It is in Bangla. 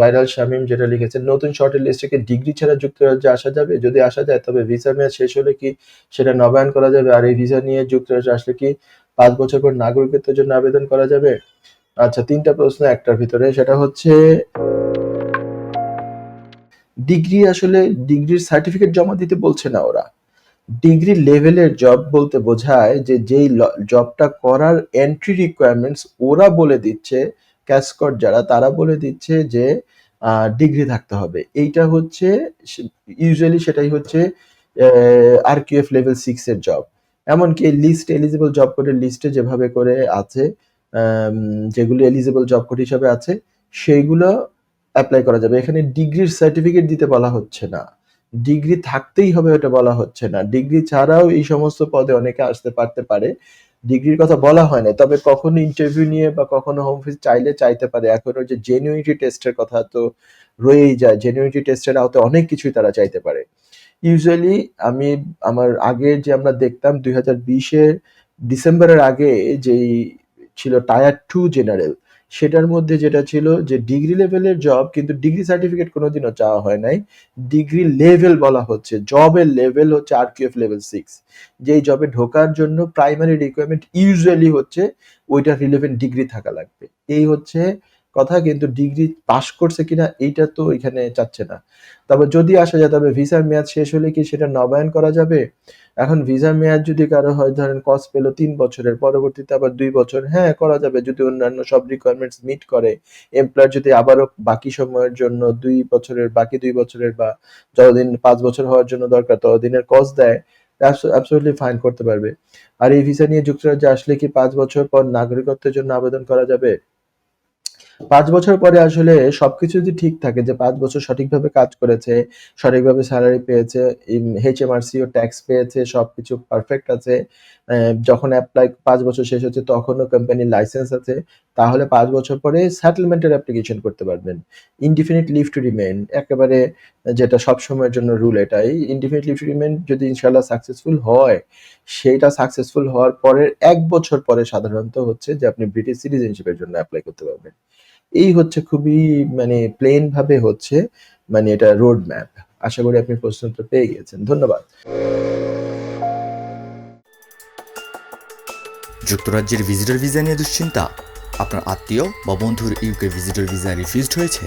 ভাইরাল শামীম যেটা লিখেছেন, নতুন শর্টের লিস্ট থেকে ডিগ্রি ছাড়া যুক্তরাজ্যে আসা যাবে? যদি আসা যায়, তবে ভিসা মেয়াদ শেষ হলে কি সেটা নবায়ন করা যাবে? আর এই ভিসা নিয়ে যুক্তরাজ্যে আসলে কি পাঁচ বছর পর নাগরিকত্বের জন্য আবেদন করা যাবে? আচ্ছা তিনটা প্রশ্ন একটার ভিতরে, সেটা হচ্ছে ডিগ্রি আসলে ডিগ্রির সার্টিফিকেট জমা দিতে বলছে না ওরা। ডিগ্রি লেভেলের জব বলতে বোঝায় যে যেই জবটা করার এন্ট্রি রিকোয়ারমেন্টস ওরা বলে দিচ্ছে ক্যাসকট যারা, তারা বলে দিচ্ছে যে ডিগ্রি থাকতে হবে। এইটা হচ্ছে, ইউজুয়ালি সেটাই হচ্ছে আর কিউ এফ লেভেল সিক্সের জব এমনকি লিস্ট এলিজিবল জব কোডের লিস্টে যেভাবে করে আছে যেগুলো এলিজিবল জব কোড হিসাবে আছে সেইগুলো অ্যাপ্লাই করা যাবে। এখানে ডিগ্রির সার্টিফিকেট দিতে বলা হচ্ছে না। ডিগ্রি থাকতেই হবে এটা বলা হচ্ছে না। ডিগ্রি ছাড়াও এই সমস্ত পদে অনেকে আসতে পারতে পারে। ডিগ্রির কথা বলা হয় না তবে কখনো ইন্টারভিউ নিয়ে বা কখনো হোম অফিস চাইলে চাইতে পারে। এখন ওই যে জেনুইনিটি টেস্টের কথা তো রয়েই যায় জেনুইনিটি টেস্টের আওতে অনেক কিছুই তারা চাইতে পারে। ইউজুয়ালি আমি আমার আগে যে আমরা দেখতাম দুই হাজার বিশের ডিসেম্বরের আগে যেই ছিল টায়ার টু জেনারেল সেটার মধ্যে যেটা ছিল যে ডিগ্রি লেভেলের জব কিন্তু ডিগ্রি সার্টিফিকেট কোনোদিনও চাওয়া হয় নাই। ডিগ্রি লেভেল বলা হচ্ছে। জবের লেভেল হচ্ছে আর কিউ এফ লেভেল সিক্স যেই জবে ঢোকার জন্য প্রাইমারি রিকোয়ারমেন্ট ইউজুয়ালি হচ্ছে ওইটা রিলেভেন্ট ডিগ্রি থাকা লাগবে। এই হচ্ছে কথা কিন্তু ডিগ্রি পাশ করছে কিনা এইটা তো এখানে চাচ্ছে না। তবে যদি আসা যায়, তবে ভিসার মেয়াদ শেষ হলে কি সেটা নবায়ন করা যাবে? এখন ভিসার মেয়াদ যদি কারও হয়, ধরেন কস পেল তিন বছরের, পরবর্তীতে আবার দুই বছর হ্যাঁ করা যাবে। যদি অন্যান্য সব রিকোয়ারমেন্টস মিট করে এমপ্লয়ার যদি আবারও বাকি সময়ের জন্য দুই বছরের, বাকি দুই বছরের বা যতদিন পাঁচ বছর হওয়ার জন্য দরকার, ততদিনের কস দেয় অ্যাবসলিউটলি ফাইন করতে পারবে। আর এই ভিসা নিয়ে যুক্তরাজ্যে আসলে কি পাঁচ বছর পর নাগরিকত্বের জন্য আবেদন করা যাবে? পাঁচ বছর পরে আসলে সবকিছু যদি ঠিক থাকে যে পাঁচ বছর সঠিকভাবে কাজ করেছে, সঠিকভাবে স্যালারি পেয়েছে এইচ এম আর ও ট্যাক্স পেয়েছে, সবকিছু পারফেক্ট আছে যখন অ্যাপ্লাই পাঁচ বছর শেষ হচ্ছে তখনও কোম্পানির লাইসেন্স আছে, তাহলে পাঁচ বছর পরে সেটেলমেন্টের অ্যাপ্লিকেশন করতে পারবেন। ইনডিফিনিট লিভ টু রিমেন একেবারে যেটা সব সময়ের জন্য রুল এটাই। ইনডিফিনিট লিভ টু রিমেন যদি ইনশাল্লাহ সাকসেসফুল হয় সেটা সাকসেসফুল হওয়ার পরের এক বছর পরে সাধারণত হচ্ছে যে আপনি ব্রিটিশ সিটিজেনশিপের জন্য অ্যাপ্লাই করতে পারবেন। এই হচ্ছে খুবই মানে প্লেন ভাবে হচ্ছে মানে এটা রোড ম্যাপ আশা করি আপনি প্রশ্ন উত্তর পেয়ে গেছেন ধন্যবাদ। যুক্তরাজ্যের ভিজিটর ভিসা নিয়ে দুশ্চিন্তা। আপনার আত্মীয় বা বন্ধুর ইউকে ভিজিটর ভিসা রিফিউজড হয়েছে।